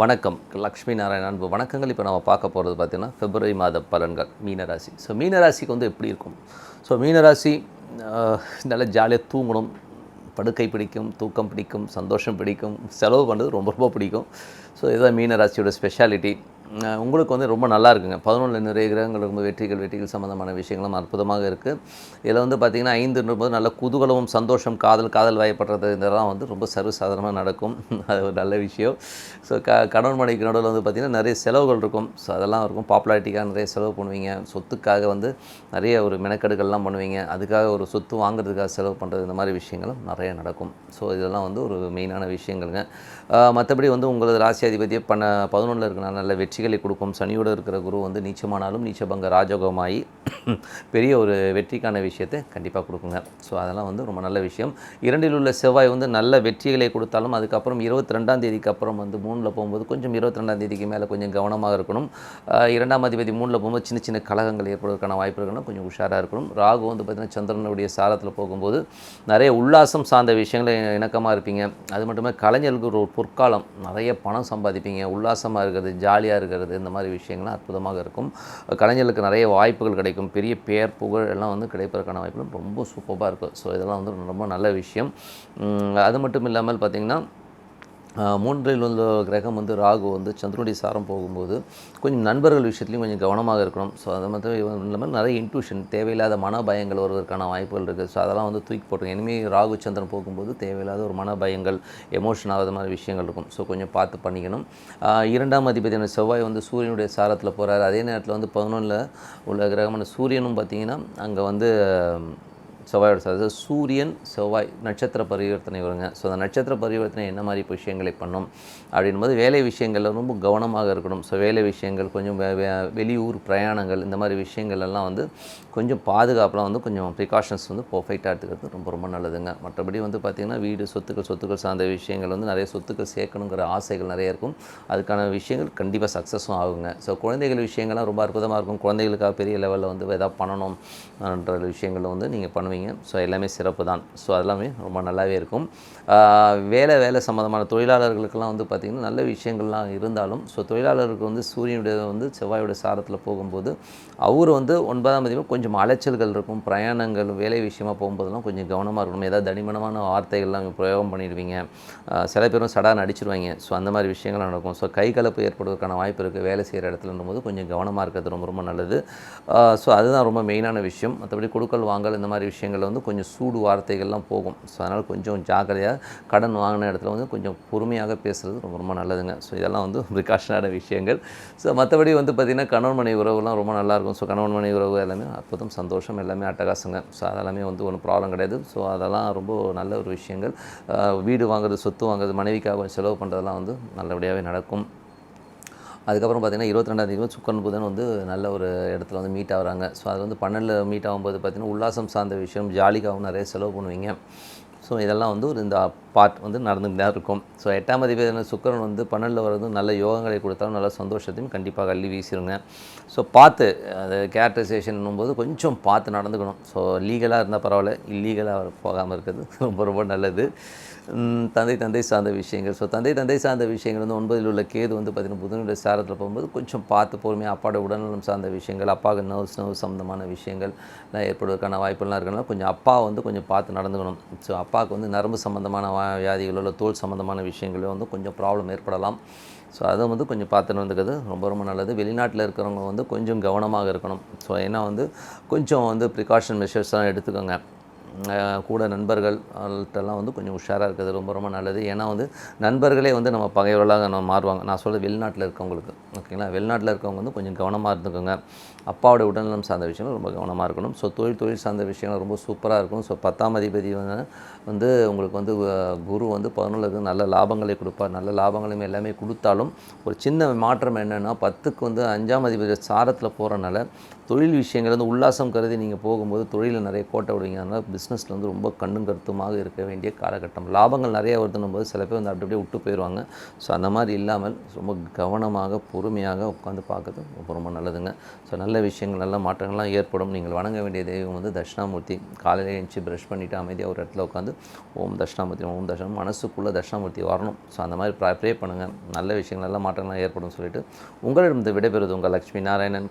வணக்கம். லக்ஷ்மி நாராயண அன்பு. வணக்கங்கள் இப்போ நம்ம பார்க்க போகிறது பார்த்திங்கன்னா பிப்ரவரி மாத பலன்கள் மீனராசி. ஸோ மீனராசிக்கு வந்து எப்படி இருக்கும்? ஸோ மீனராசி நல்லா நல்ல ஜாலியாக தூங்கணும். படுக்கை பிடிக்கும் தூக்கம் பிடிக்கும் சந்தோஷம் பிடிக்கும் செலவு பண்ணுறது ரொம்ப ரொம்ப பிடிக்கும். ஸோ இதுதான் மீனராசியோட ஸ்பெஷாலிட்டி உங்களுக்கு வந்து ரொம்ப நல்லா இருக்குங்க. பதினொன்றில் நிறைய கிரகங்கள் ரொம்ப வெற்றிகள் வெற்றிகள் சம்மந்தமான விஷயங்களும் அற்புதமாக இருக்குது இதில் வந்து பார்த்திங்கன்னா ஐந்துன்றது நல்ல குதூகலமும் சந்தோஷம் காதல் காதல் வயப்படுறது இதெல்லாம் வந்து ரொம்ப சர்வசாதாரணமாக நடக்கும். அது ஒரு நல்ல விஷயம். ஸோ க கணவன் மனைவிக்கு நடுவில் வந்து பார்த்திங்கன்னா நிறைய செலவுகள் இருக்கும். ஸோ அதெல்லாம் இருக்கும். பாப்புலாரிட்டிக்காக நிறைய செலவு பண்ணுவீங்க. சொத்துக்காக வந்து நிறைய ஒரு மெனக்கெடுகள்லாம் பண்ணுவீங்க. அதுக்காக ஒரு சொத்து வாங்குறதுக்காக செலவு பண்ணுறது இந்த மாதிரி விஷயங்களும் நிறைய நடக்கும். ஸோ இதெல்லாம் வந்து ஒரு மெயினான விஷயங்கள்ங்க. மற்றபடி வந்து உங்களது ராசியாதிபதியை பண்ண பதினொன்றில் இருக்கிற நல்ல வெற்றி வெற்றிகளை கொடுக்கும். சனியோடு இருக்கிற குரு வந்து நீச்சமானாலும் நீச்சபங்க ராஜோகமாகி பெரிய ஒரு வெற்றிக்கான விஷயத்தை கண்டிப்பாக கொடுக்குங்க. ஸோ அதெல்லாம் வந்து ரொம்ப நல்ல விஷயம். இரண்டில் உள்ள செவ்வாய் வந்து நல்ல வெற்றிகளை கொடுத்தாலும் அதுக்கப்புறம் இருபத்தி ரெண்டாம் தேதிக்கு அப்புறம் வந்து மூணில் போகும்போது கொஞ்சம் இருபத்தி ரெண்டாம் தேதிக்கு மேலே கொஞ்சம் கவனமாக இருக்கணும். இரண்டாம் அதிபதி மூணில் போகும்போது சின்ன சின்ன கலகங்கள் ஏற்படுவதற்கான வாய்ப்பு இருக்கணும் கொஞ்சம் உஷாராக இருக்கணும். ராகு வந்து பார்த்திங்கன்னா சந்திரனுடைய சாரத்தில் போகும்போது நிறைய உல்லாசம் சார்ந்த விஷயங்களை இணக்கமாக இருப்பீங்க. அது மட்டுமே கலைஞர்களுக்கு ஒரு பொற்காலம். நிறைய பணம் சம்பாதிப்பீங்க. உல்லாசமாக இருக்கிறது ஜாலியாக இருக்கிறது. இந்த மாதிரி விஷயங்கள்லாம் அற்புதமாக இருக்கும். கலைஞர்களுக்கு நிறைய வாய்ப்புகள் கிடைக்கும். பெரிய பேர் புகழ் எல்லாம் வந்து கிடைப்பதற்கான வாய்ப்புகள் ரொம்ப சூப்பராக இருக்கும். ஸோ இதெல்லாம் வந்து ரொம்ப நல்ல விஷயம். அது மட்டும் இல்லாமல் பார்த்திங்கன்னா மூன்றில் உள்ள கிரகம் வந்து ராகு வந்து சந்திரனுடைய சாரம் போகும்போது கொஞ்சம் நண்பர்கள் விஷயத்துலையும் கொஞ்சம் கவனமாக இருக்கணும். ஸோ அது மட்டும் இல்லாமல் நிறைய இன்ட்யூஷன் தேவையில்லாத மன பயங்கள் வருவதற்கான வாய்ப்புகள் இருக்குது ஸோ அதெல்லாம் வந்து தூக்கி போட்டுருங்க இனிமேல் ராகு சந்திரன் போகும்போது தேவையில்லாத ஒரு மன பயங்கள் எமோஷன் ஆகாத மாதிரி விஷயங்கள் இருக்கும். ஸோ கொஞ்சம் பார்த்து பண்ணிக்கணும். இரண்டாம் அதிபதியான செவ்வாய் வந்து சூரியனுடைய சாரத்தில் போகிறார் அதே நேரத்தில் வந்து பதினொன்றில் உள்ள கிரகமான சூரியனும் பார்த்திங்கன்னா அங்கே வந்து செவ்வாயோட அதாவது சூரியன் செவ்வாய் நட்சத்திர பரிவர்த்தனை வருங்க. ஸோ அந்த நட்சத்திர பரிவர்த்தனை என்ன மாதிரி விஷயங்களை பண்ணும்? அப்படின்போது வேலை விஷயங்களில் ரொம்ப கவனமாக இருக்கணும். ஸோ வேலை விஷயங்கள் கொஞ்சம் வெளியூர் பிரயாணங்கள் இந்த மாதிரி விஷயங்கள் எல்லாம் வந்து கொஞ்சம் பாதுகாப்பெலாம் வந்து கொஞ்சம் ப்ரிகாஷன்ஸ் வந்து பர்ஃபெக்டாக எடுத்துக்கிறது ரொம்ப ரொம்ப நல்லதுங்க. மற்றபடி வந்து பார்த்திங்கன்னா வீடு சொத்துக்கள் சொத்துக்கள் சார்ந்த விஷயங்கள் வந்து நிறைய சொத்துக்கள் சேர்க்கணுங்கிற ஆசைகள் நிறைய இருக்கும். அதுக்கான விஷயங்கள் கண்டிப்பாக சக்ஸஸும் ஆகுங்க. ஸோ குழந்தைகள் விஷயங்கள்லாம் ரொம்ப அற்புதமாக இருக்கும். குழந்தைகளுக்காக பெரிய லெவலில் வந்து எதாவது பண்ணணும். விஷயங்களை வந்து நீங்கள் பண்ணுவீங்க. ஸோ எல்லாமே சிறப்பு தான் ஸோ அதெல்லாமே ரொம்ப நல்லாவே இருக்கும். வேலை வேலை சம்மந்தமான தொழிலாளர்களுக்கெல்லாம் வந்து பார்த்திங்கன்னா நல்ல விஷயங்கள்லாம் இருந்தாலும் ஸோ தொழிலாளருக்கு வந்து சூரியனுடைய வந்து செவ்வாயோட சாரத்தில் போகும்போது அவர் வந்து ஒன்பதாம் தேதி கொஞ்சம் அலைச்சல்கள் இருக்கும். பிரயாணங்கள் வேலை விஷயமா போகும்போதெல்லாம் கொஞ்சம் கவனமாக இருக்கணும். ஏதாவது தனிமனமான வார்த்தைகள்லாம் பிரயோகம் பண்ணிடுவீங்க. சில பேரும் சடான் அடிச்சிருவாங்க. ஸோ அந்த மாதிரி விஷயங்கள் நடக்கும். ஸோ கை கலப்பு ஏற்படுவதற்கான வாய்ப்பு இருக்குது வேலை செய்கிற இடத்துலன்னும் போது கொஞ்சம் கவனமாக இருக்கிறது ரொம்ப ரொம்ப நல்லது. ஸோ அதுதான் ரொம்ப மெயினான விஷயம். மற்றபடி கொடுக்கல் வாங்கல் இந்த மாதிரி விஷயம் விஷயங்களில் வந்து கொஞ்சம் சூடு வார்த்தைகள்லாம் போகும். ஸோ அதனால் கொஞ்சம் ஜாக்கிரதையாக கடன் வாங்கின இடத்துல வந்து கொஞ்சம் பொறுமையாக பேசுகிறது ரொம்ப ரொம்ப நல்லதுங்க. ஸோ இதெல்லாம் வந்து ப்ரிகாஷனான விஷயங்கள். ஸோ மற்றபடி வந்து பார்த்திங்கன்னா கணவன் மனை உறவுலாம் ரொம்ப நல்லாயிருக்கும் ஸோ கணவன் மனை உறவு எல்லாமே அற்புதம் சந்தோஷம் எல்லாமே அட்டகாசங்க. ஸோ அதெல்லாமே வந்து ஒன்றும் ப்ராப்ளம் கிடையாது. ஸோ அதெல்லாம் ரொம்ப நல்ல ஒரு விஷயங்கள். வீடு வாங்குறது சொத்து வாங்குறது மனைவிக்காக செலவு பண்ணுறதெல்லாம் வந்து நல்லபடியாகவே நடக்கும். அதுக்கப்புறம் பார்த்தீங்கன்னா இருபத்தி ரெண்டாம் தேதி சுக்கரன் புதன் வந்து நல்ல ஒரு இடத்துல வந்து மீட் ஆகிறாங்க. ஸோ அது வந்து பன்னெண்டில் மீட் ஆகும்போது பார்த்தீங்கன்னா உல்லாசம் சார்ந்த விஷயம் ஜாலிக்காகவும் நிறைய செலவு பண்ணுவீங்க. ஸோ இதெல்லாம் வந்து ஒரு இந்த பார்ட் வந்து நடந்துகிட்டு தான் இருக்கும். ஸோ எட்டாம் அதிபதியான சுக்கரன் வந்து பன்னெண்டில் வர்றது நல்ல யோகங்களை கொடுத்தாலும் நல்ல சந்தோஷத்தையும் கண்டிப்பாக அள்ளி வீசிடுங்க ஸோ பார்த்து அது கேரக்டரைசேஷன் போது கொஞ்சம் பார்த்து நடந்துக்கணும். ஸோ லீகலாக இருந்தால் பரவாயில்ல இல்லீகலாக போகாமல் இருக்கிறது ரொம்ப ரொம்ப நல்லது. தந்தை தந்தை சார்ந்த விஷயங்கள். ஸோ தந்தை தந்தை சார்ந்த விஷயங்கள் வந்து ஒன்பதில் உள்ள கேது வந்து பார்த்திங்கன்னா புதனுடைய சாரத்தில் போகும்போது கொஞ்சம் பார்த்து பொறுமையாக அப்பாவோட உடல்நலம் சார்ந்த விஷயங்கள் அப்பாவுக்கு நர்வ்ஸ் நர்வ் சம்மந்தமான விஷயங்கள்லாம் ஏற்படுவதற்கான வாய்ப்புலாம் இருக்கனால கொஞ்சம் அப்பா வந்து கொஞ்சம் பார்த்து நடந்துக்கணும். ஸோ அப்பாவுக்கு வந்து நரம்பு சம்மந்தமான வியாதிகளோ இல்லை தோல் சம்மந்தமான விஷயங்களோ வந்து கொஞ்சம் ப்ராப்ளம் ஏற்படலாம். ஸோ அதை வந்து கொஞ்சம் பார்த்துன்னு வந்துக்கிறது ரொம்ப ரொம்ப நல்லது. வெளிநாட்டில் இருக்கிறவங்க வந்து கொஞ்சம் கவனமாக இருக்கணும். ஸோ ஏன்னா வந்து கொஞ்சம் வந்து ப்ரிகாஷன் மெஷர்ஸ்லாம் எடுத்துக்கோங்க. கூட நண்பர்கள் வந்து கொஞ்சம் உஷாராக இருக்கிறது ரொம்ப ரொம்ப நல்லது. ஏன்னா வந்து நண்பர்களே வந்து நம்ம பகைவர்களாக நம்ம மாறுவாங்க. நான் சொல்கிறது வெளிநாட்டில் இருக்கவங்களுக்கு. ஓகேங்களா வெளிநாட்டில் இருக்கவங்க வந்து கொஞ்சம் கவனமாக இருந்துக்கோங்க. அப்பாவோட உடல்நலம் சார்ந்த விஷயங்கள் ரொம்ப கவனமாக இருக்கணும். ஸோ தொழில் தொழில் சார்ந்த விஷயங்கள் ரொம்ப சூப்பராக இருக்கும் ஸோ பத்தாம் அதிபதி வந்து வந்து உங்களுக்கு வந்து குரு வந்து பதினொன்றுக்கு நல்ல லாபங்களை கொடுப்பார். நல்ல லாபங்களையும் எல்லாமே கொடுத்தாலும் ஒரு சின்ன மாற்றம் என்னென்னா பத்துக்கு வந்து அஞ்சாம் அதிபதி சாரத்தில் போகிறனால தொழில் விஷயங்கள் வந்து உல்லாசம் கருதி நீங்கள் போகும்போது தொழிலில் நிறைய கோட்டை விடுவீங்க. அதனால் பிஸ்னஸில் வந்து ரொம்ப கண்ணும் கருத்துமாக இருக்க வேண்டிய காலகட்டம். லாபங்கள் நிறைய வருதுன்னும் போது சில பேர் வந்து அப்படி அப்படியே விட்டு போயிடுவாங்க. ஸோ அந்த மாதிரி இல்லாமல் ரொம்ப கவனமாக பொறுமையாக உட்காந்து பார்க்குறது ரொம்ப ரொம்ப நல்லதுங்க. ஸோ நல்ல விஷயங்கள் நல்ல மாற்றங்கள்லாம் ஏற்படும். நீங்கள் வணங்க வேண்டிய தெய்வம் வந்து தட்சிணாமூர்த்தி. காலையில் எழுந்துச்சு ப்ரஷ் பண்ணிவிட்டு அமைதியாக ஒரு இடத்துல உட்காந்து ஓம் தட்சிணாமூர்த்தி ஓம் தட்சிணம் மனசுக்குள்ளே தட்சிணாமூர்த்தி வரணும். ஸோ அந்த மாதிரி ப்ரா ப்ரே பண்ணுங்கள் நல்ல விஷயங்கள் நல்ல மாற்றங்கள்லாம் ஏற்படும் சொல்லிட்டு உங்களிடம் விடைபெறுவது உங்கள் லக்ஷ்மி நாராயணன்.